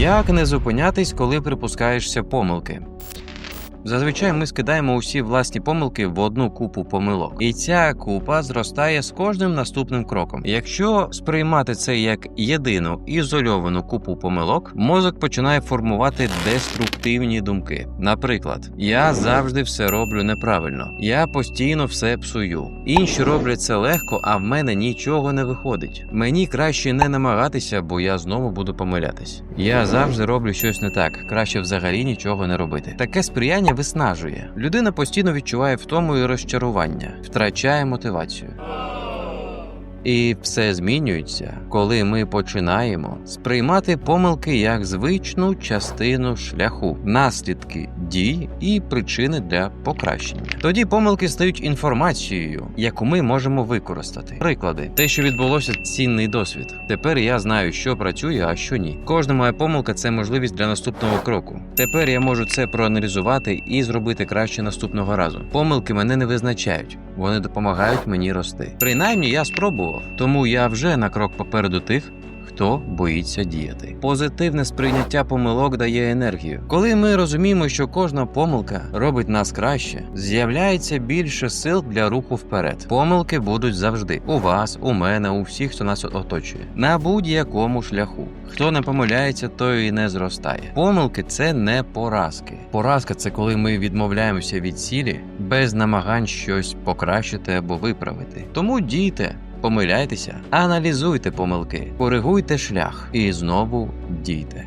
Як не зупинятись, коли припускаєшся помилки? Зазвичай ми скидаємо усі власні помилки в одну купу помилок, і ця купа зростає з кожним наступним кроком. Якщо сприймати це як єдину ізольовану купу помилок, мозок починає формувати деструктивні думки. Наприклад, я завжди все роблю неправильно, я постійно все псую. Інші роблять це легко, а в мене нічого не виходить. Мені краще не намагатися, бо я знову буду помилятись. Я завжди роблю щось не так, краще взагалі нічого не робити. Таке сприяння виснажує. Людина постійно відчуває втому і розчарування, втрачає мотивацію. І все змінюється, коли ми починаємо сприймати помилки як звичну частину шляху, наслідки дій і причини для покращення. Тоді помилки стають інформацією, яку ми можемо використати. Приклади, те, що відбулося, цінний досвід. Тепер я знаю, що працює, а що ні. Кожна моя помилка це можливість для наступного кроку. Тепер я можу це проаналізувати і зробити краще наступного разу. Помилки мене не визначають, вони допомагають мені рости. Принаймні я спробував, тому я вже на крок попереду тих. Хто боїться діяти? Позитивне сприйняття помилок дає енергію. Коли ми розуміємо, що кожна помилка робить нас краще, з'являється більше сил для руху вперед. Помилки будуть завжди у вас, у мене, у всіх, хто нас оточує, на будь-якому шляху. Хто не помиляється, той і не зростає. Помилки це не поразки. Поразка це коли ми відмовляємося від цілі без намагань щось покращити або виправити. Тому дійте. Помиляйтеся, аналізуйте помилки, коригуйте шлях і знову дійте.